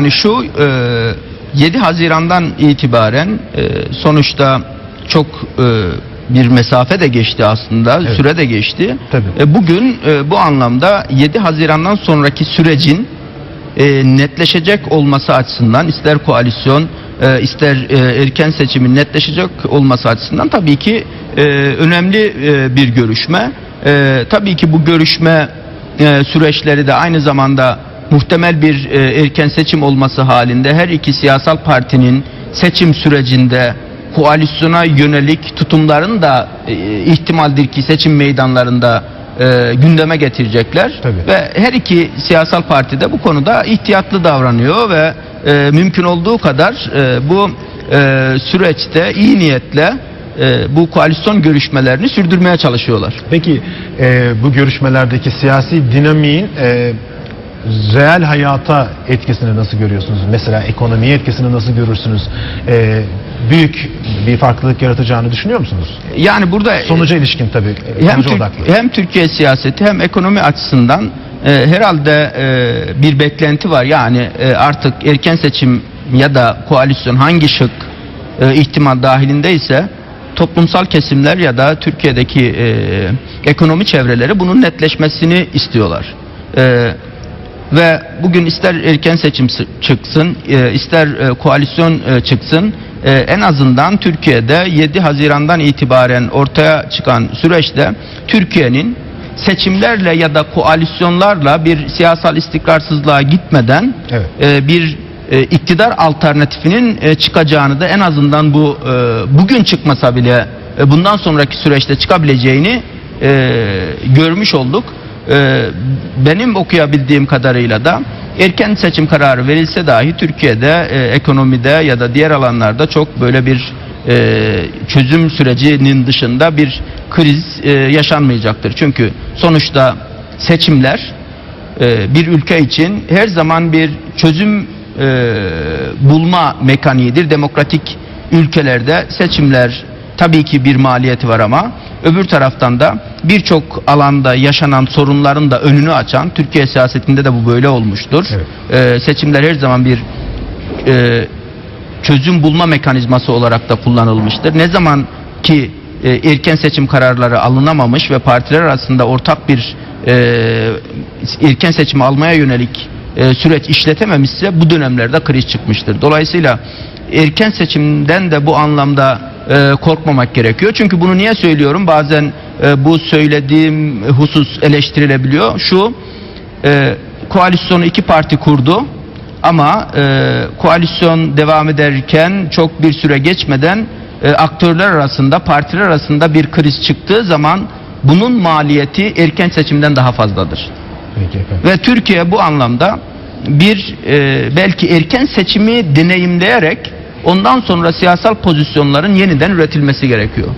Yani şu e, 7 Haziran'dan itibaren e, sonuçta çok e, bir mesafe de geçti aslında, Evet. süre de geçti. Tabii. E, bugün e, bu anlamda 7 Haziran'dan sonraki sürecin e, netleşecek olması açısından ister koalisyon e, ister e, erken seçimin netleşecek olması açısından tabii ki e, önemli e, bir görüşme. E, tabii ki bu görüşme e, süreçleri de aynı zamanda muhtemel bir e, erken seçim olması halinde her iki siyasal partinin seçim sürecinde koalisyona yönelik tutumların da e, ihtimaldir ki seçim meydanlarında e, gündeme getirecekler Tabii. ve her iki siyasal parti de bu konuda ihtiyatlı davranıyor ve e, mümkün olduğu kadar e, bu e, süreçte iyi niyetle e, bu koalisyon görüşmelerini sürdürmeye çalışıyorlar. Peki e, bu görüşmelerdeki siyasi dinamiğin e, reel hayata etkisini nasıl görüyorsunuz? Mesela ekonomiye etkisini nasıl görürsünüz? E, büyük bir farklılık yaratacağını düşünüyor musunuz? Yani burada Sonuca ilişkin tabii. e, hem, Türk- odaklı. hem Türkiye siyaseti hem ekonomi açısından e, herhalde e, bir beklenti var. Yani e, artık erken seçim ya da koalisyon hangi şık e, ihtimal dahilindeyse toplumsal kesimler ya da Türkiye'deki e, ekonomi çevreleri bunun netleşmesini istiyorlar. E, ve bugün ister erken seçim sı- çıksın, e, ister e, koalisyon e, çıksın, en azından Türkiye'de 7 Haziran'dan itibaren ortaya çıkan süreçte Türkiye'nin seçimlerle ya da koalisyonlarla bir siyasal istikrarsızlığa gitmeden Evet. bir iktidar alternatifinin çıkacağını da en azından bu bugün çıkmasa bile bundan sonraki süreçte çıkabileceğini görmüş olduk. E, benim okuyabildiğim kadarıyla da erken seçim kararı verilse dahi Türkiye'de e, ekonomide ya da diğer alanlarda çok böyle bir e, çözüm sürecinin dışında bir kriz e, yaşanmayacaktır. Çünkü sonuçta seçimler bir ülke için her zaman bir çözüm bulma mekaniğidir. Demokratik ülkelerde seçimler tabii ki bir maliyeti var ama öbür taraftan da birçok alanda yaşanan sorunların da önünü açan Türkiye siyasetinde de bu böyle olmuştur. Evet. E, seçimler her zaman bir e, çözüm bulma mekanizması olarak da kullanılmıştır. Ne zaman ki e, erken seçim kararları alınamamış ve partiler arasında ortak bir e, erken seçim almaya yönelik e, süreç işletememişse bu dönemlerde kriz çıkmıştır. Dolayısıyla erken seçimden de bu anlamda e, korkmamak gerekiyor. Çünkü bunu niye söylüyorum? Bazen e, bu söylediğim husus eleştirilebiliyor. Şu e, koalisyonu iki parti kurdu. Ama e, koalisyon devam ederken çok bir süre geçmeden e, aktörler arasında, partiler arasında bir kriz çıktığı zaman bunun maliyeti erken seçimden daha fazladır. Peki efendim. Ve Türkiye bu anlamda bir e, belki erken seçimi deneyimleyerek ondan sonra siyasal pozisyonların yeniden üretilmesi gerekiyor.